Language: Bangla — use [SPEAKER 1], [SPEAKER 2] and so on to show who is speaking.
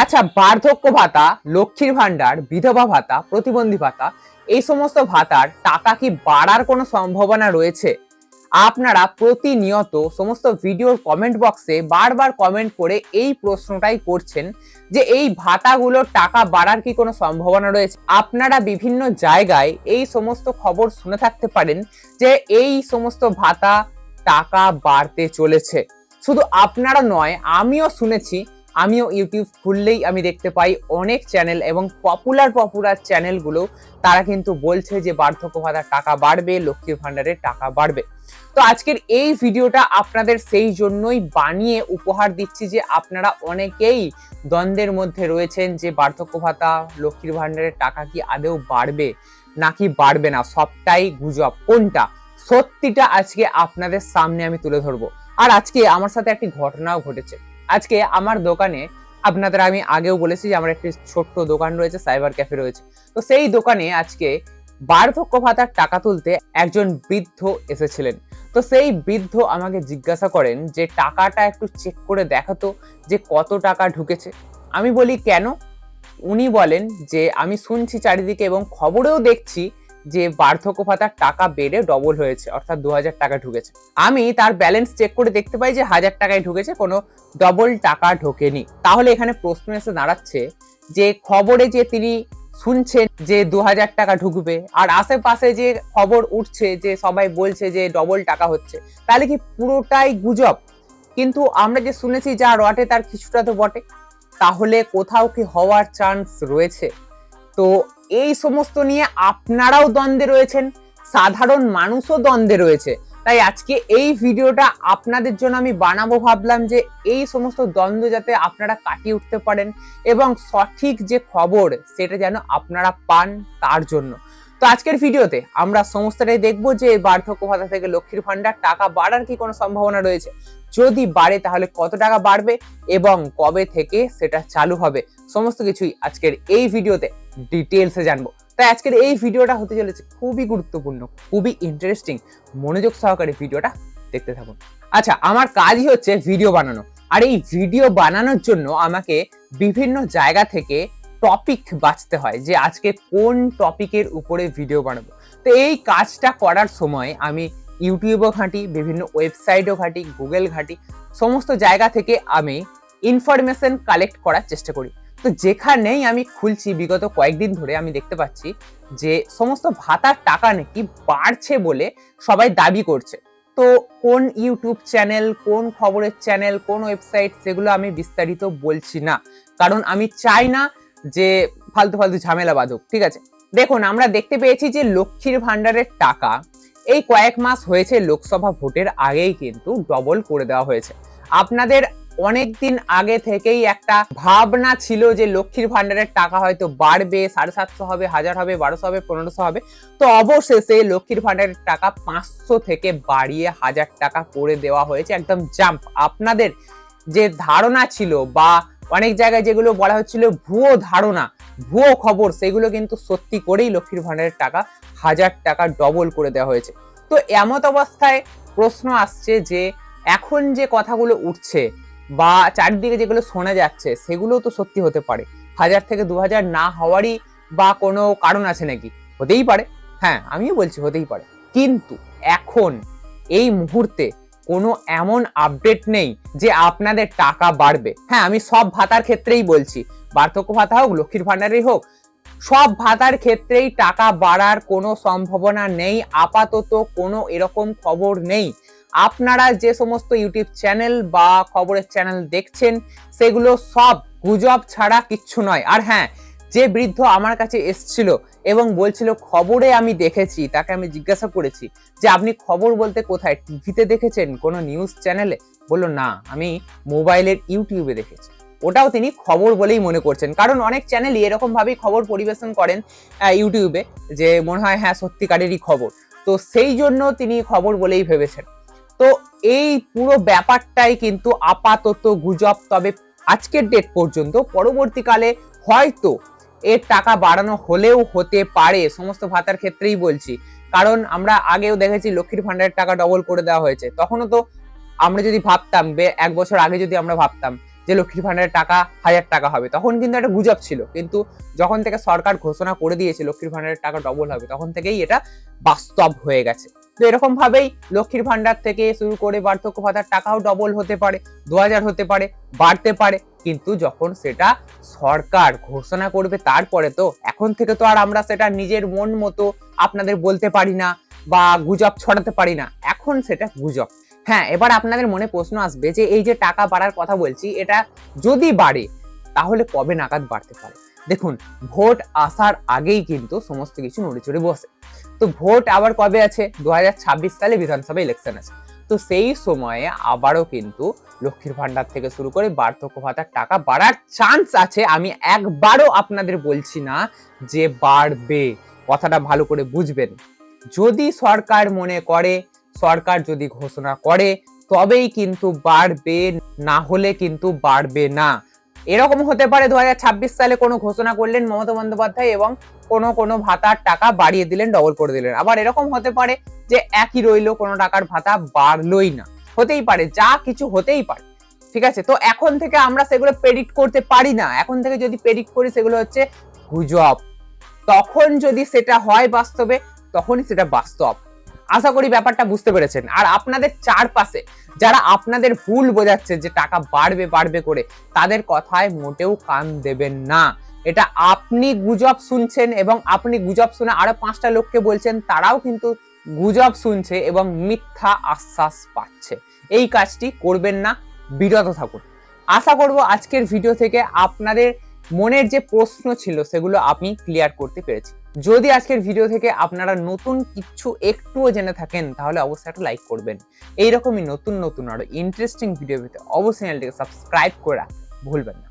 [SPEAKER 1] আচ্ছা বার্ধক্য ভাতা, লক্ষ্মীর ভান্ডার বিধবা ভাতা, প্রতিবন্ধী ভাতা, এই সমস্ত ভাতার টাকা কি বাড়ার কোনো সম্ভাবনা রয়েছে? আপনারা প্রতিনিয়ত সমস্ত ভিডিওর কমেন্ট বক্সে বারবার কমেন্ট করে এই প্রশ্নটাই করছেন যে এই ভাতাগুলোর টাকা বাড়ার কি কোনো সম্ভাবনা রয়েছে? আপনারা বিভিন্ন জায়গায় এই সমস্ত খবর শুনে থাকতে পারেন যে এই সমস্ত ভাতা টাকা বাড়তে চলেছে। শুধু আপনারা নয়, আমিও শুনেছি আমিও ইউটিউব খুললেই আমি দেখতে পাই অনেক চ্যানেল এবং পপুলার পপুলার চ্যানেলগুলো তারা কিন্তু বলছে যে বার্ধক্য ভাতার টাকা বাড়বে, লক্ষ্মীর ভাণ্ডারের টাকা বাড়বে। তো আজকের এই ভিডিওটা আপনাদের সেই জন্যই বানিয়ে উপহার দিচ্ছি যে আপনারা অনেকেই দ্বন্দ্বের মধ্যে রয়েছেন যে বার্ধক্য ভাতা, লক্ষ্মীর ভান্ডারের টাকা কি আদেও বাড়বে, নাকি বাড়বে না, সবটাই গুজব। কোনটা? সত্যিটা আজকে আপনাদের সামনে আমি তুলে ধরবো। আর আজকে আমার সাথে একটি ঘটনাও ঘটেছে। আজকে আমার দোকানে আপনাদের আমি আগেও বলেছি যে আমার একটি ছোট্ট দোকান রয়েছে সাইবার ক্যাফে রয়েছে। তো সেই দোকানে আজকে বার্ধক্য ভাতার টাকা তুলতে একজন বৃদ্ধ এসেছিলেন। তো সেই বৃদ্ধ আমাকে জিজ্ঞাসা করেন যে, টাকাটা একটু চেক করে দেখাতো যে কত টাকা ঢুকেছে? আমি বলি, কেন? উনি বলেন যে, আমি শুনছি চারিদিকে এবং খবরেও দেখছি যে বার্ধক্য ভাতার টাকা বেড়ে ডবল হয়েছে, অর্থাৎ দু হাজার টাকা ঢুকেছে। আমি তার ব্যালেন্স চেক করে দেখতে পাই যে হাজার টাকায় ঢুকেছে, কোনো ডবল টাকা ঢোকেনি। তাহলে এখানে প্রশ্ন এসে দাঁড়াচ্ছে যে খবরে যে তিনি শুনছেন যে দু হাজার টাকা ঢুকবে, আর আশেপাশে যে খবর উঠছে যে সবাই বলছে যে ডবল টাকা হচ্ছে, তাহলে কি পুরোটাই গুজব? কিন্তু আমরা যে শুনেছি যা রটে তার কিছুটা তো বটে। তাহলে কোথাও কি হওয়ার চান্স রয়েছে? তো এই সমস্ত নিয়ে আপনারাও দ্বন্দ্বে রয়েছেন, সাধারণ মানুষও দ্বন্দ্বে রয়েছে। তাই আজকে এই ভিডিওটা আপনাদের জন্য আমি বানাবো ভাবলাম যে এই সমস্ত দ্বন্দ্ব যাতে আপনারা কাটিয়ে উঠতে পারেন এবং সঠিক যে খবর সেটা যেন আপনারা পান তার জন্য। তো আজকের ভিডিওতে আমরা সমস্তটাই দেখব যে বার্ধক্য ভাতা থেকে লক্ষ্মীর ভান্ডার টাকা বাড়ার কি কোনো সম্ভাবনা রয়েছে? যদি বাড়ে তাহলে কত টাকা বাড়বে এবং কবে থেকে সেটা চালু হবে? সমস্ত কিছুই আজকের এই ভিডিওতে ডিটেলসে জানব। তাই আজকের এই ভিডিওটা হতে চলেছে খুবই গুরুত্বপূর্ণ, খুবই ইন্টারেস্টিং মনোযোগ সহকারে ভিডিওটা দেখতে থাকুন। আচ্ছা আমার কাজই হচ্ছে ভিডিও বানানো। আর এই ভিডিও বানানোর জন্য আমাকে বিভিন্ন জায়গা থেকে টপিক বাছতে হয় যে আজকে কোন টপিকের উপরে ভিডিও বানাবো। তো এই কাজটা করার সময় আমি ইউটিউবও ঘাঁটি, বিভিন্ন ওয়েবসাইটও ঘাঁটি গুগল ঘাঁটি, সমস্ত জায়গা থেকে আমি ইনফরমেশন কালেক্ট করার চেষ্টা করি। তো যেখানেই আমি খুলছি, বিগত কয়েকদিন ধরে আমি দেখতে পাচ্ছি যে সমস্ত ভাতার টাকা নাকি বাড়ছে বলে সবাই দাবি করছে। তো কোন ইউটিউব চ্যানেল কোন খবরের চ্যানেল কোন ওয়েবসাইট সেগুলো আমি বিস্তারিত বলছি না। কারণ আমি চাই না যে ফালতু ফালতু ঝামেলা বাঁধুক, ঠিক আছে? দেখুন, আমরা দেখতে পেয়েছি যে লক্ষ্মীর ভান্ডারের টাকা এই কয়েক মাস হয়েছে লোকসভা ভোটের আগেই কিন্তু ডবল করে দেওয়া হয়েছে। আপনাদের অনেক দিন আগে থেকেই একটা ভাবনা ছিল যে লক্ষ্মীর ভান্ডারের টাকা হয়তো বাড়বে, সাড়ে সাতশো হবে, হাজার হবে, বারোশো হবে, পনেরোশো হবে। তো অবশেষে লক্ষ্মীর ভান্ডারের টাকা পাঁচশো থেকে বাড়িয়ে হাজার টাকা করে দেওয়া হয়েছে, একদম জাম্প আপনাদের যে ধারণা ছিল বা অনেক জায়গায় যেগুলো বলা হচ্ছিল ভুয়ো ধারণা, ভুয়ো খবর, সেগুলো কিন্তু সত্যি করেই লক্ষ্মীর ভাণ্ডারের টাকা, হাজার টাকা ডবল করে দেওয়া হয়েছে। তো এমত অবস্থায় প্রশ্ন আসছে যে, এখন যে কথাগুলো উঠছে বা চারিদিকে যেগুলো শোনা যাচ্ছে, সেগুলো তো সত্যি হতে পারে। হাজার থেকে দু হাজার না হওয়ারই বা কোনো কারণ আছে নাকি? হতেই পারে। হ্যাঁ আমিও বলছি হতেই পারে। কিন্তু এখন, এই মুহূর্তে কোনো এমন আপডেট নেই যে আপনাদের টাকা বাড়বে। হ্যাঁ আমি সব ভাতার ক্ষেত্রেই বলছি। বার্ধক্য ভাতা হোক, লক্ষ্মীর ভান্ডারই হোক, সব ভাতার ক্ষেত্রেই টাকা বাড়ার কোনো সম্ভাবনা নেই। আপাতত কোনো এরকম খবর নেই। আপনারা যে সমস্ত ইউটিউব চ্যানেল বা খবরের চ্যানেল দেখছেন, সেগুলো সব গুজব ছাড়া কিচ্ছু নয়। আর হ্যাঁ যে বৃদ্ধ আমার কাছে এসছিল এবং বলছিল, খবরে আমি দেখেছি। তাকে আমি জিজ্ঞাসা করেছি যে, আপনি খবর বলতে কোথায়? টিভিতে দেখেছেন? কোনো নিউজ চ্যানেলে বলল, না, আমি মোবাইলের ইউটিউবে দেখেছি। ওটাও তিনি খবর বলেই মনে করছেন। কারণ অনেক চ্যানেলই এরকম ভাবেই খবর পরিবেশন করেন ইউটিউবে যে মনে হয় হ্যাঁ সত্যিকারেরই খবর। তো সেই জন্য তিনি খবর বলেই ভেবেছেন। তো এই পুরো ব্যাপারটাই কিন্তু আপাতত গুজব। তবে আজকের ডেট পর্যন্ত, পরবর্তীকালে হয়তো এর টাকা বাড়ানো হলেও হতে পারে, সমস্ত ভাতার ক্ষেত্রেই বলছি। কারণ আমরা আগেও দেখেছি লক্ষ্মীর ভান্ডারের টাকা ডবল করে দেওয়া হয়েছে। তখনও তো আমরা যদি ভাবতাম এক বছর আগে যদি আমরা ভাবতাম যে লক্ষ্মীর ভান্ডারের টাকা হাজার টাকা হবে, তখন কিন্তু একটা গুজব ছিল। কিন্তু যখন থেকে সরকার ঘোষণা করে দিয়েছে লক্ষ্মীর ভান্ডারের টাকা ডবল হবে, তখন থেকেই এটা বাস্তব হয়ে গেছে। তো এরকম ভাবেই লক্ষ্মীর ভান্ডার থেকে শুরু করে বার্ধক্য ভাতার টাকাও ডবল হতে পারে দু হাজার হতে পারে, বাড়তে পারে। কিন্তু যখন সেটা সরকার ঘোষণা করবে তারপরে তো এখন থেকে তো আর আমরা সেটা নিজের মন মতো আপনাদের বলতে পারি না বা গুজব ছড়াতে পারি না। এখন সেটা গুজব। হ্যাঁ এবার আপনাদের মনে প্রশ্ন আসবে যে এই যে টাকা বাড়ার কথা বলছি, এটা যদি বাড়ে তাহলে কবে নাগাদ বাড়তে পারে? দেখুন, ভোট আসার আগেই কিন্তু সমস্ত কিছু নড়িচড়ে বসে। তো ভোট আবার কবে আছে? দু হাজার ছাব্বিশ সালে বিধানসভা ইলেকশন আছে। তো সেই সময়ে আবারও কিন্তু লক্ষ্মীর ভান্ডার থেকে শুরু করে বার্ধক্য ভাতার টাকা বাড়ার চান্স আছে। আমি একবারও আপনাদের বলছি না যে বাড়বে। কথাটা ভালো করে বুঝবেন। যদি সরকার মনে করে, সরকার যদি ঘোষণা করে, তবেই কিন্তু বাড়বে, না হলে কিন্তু বাড়বে না। এরকম হতে পারে দু হাজার ছাব্বিশ সালে কোনো ঘোষণা করলেন মমতা বন্দ্যোপাধ্যায় এবং কোনো কোনো ভাতার টাকা বাড়িয়ে দিলেন ডবল করে দিলেন। আবার এরকম হতে পারে যে একই রইল, কোনো টাকার ভাতা বাড়লোই না। হতেই পারে, যা কিছু হতেই পারে। ঠিক আছে, তো এখন থেকে আমরা সেগুলো প্রেডিক্ট করতে পারি না। এখন থেকে যদি প্রেডিক্ট করি, সেগুলো হচ্ছে গুজব। তখন যদি সেটা হয় বাস্তবে, তখনই সেটা বাস্তব। আশা করি ব্যাপারটা বুঝতে পেরেছেন। আর আপনাদের চারপাশে যারা আপনাদের ভুল বোঝাচ্ছে যে টাকা বাড়বে বাড়বে করে, তাদের কথায় মোটেও কান দেবেন না। এটা আপনি গুজব শুনছেন এবং আপনি গুজব শুনে আরও পাঁচটা লোককে বলছেন, তারাও কিন্তু গুজব শুনছে এবং মিথ্যা আশ্বাস পাচ্ছে। এই কাজটি করবেন না, বিরত থাকুন। আশা করব আজকের ভিডিও থেকে আপনাদের মনের যে প্রশ্ন ছিল, সেগুলো আমি ক্লিয়ার করতে পেরেছি যদি আজকের ভিডিও থেকে আপনারা নতুন কিছু একটুও জেনে থাকেন, তাহলে অবশ্যই একটা লাইক করবেন। এইরকমই নতুন নতুন আরও ইন্টারেস্টিং ভিডিও পেতে অবশ্যই চ্যানেলটিকে সাবস্ক্রাইব করা ভুলবেন না।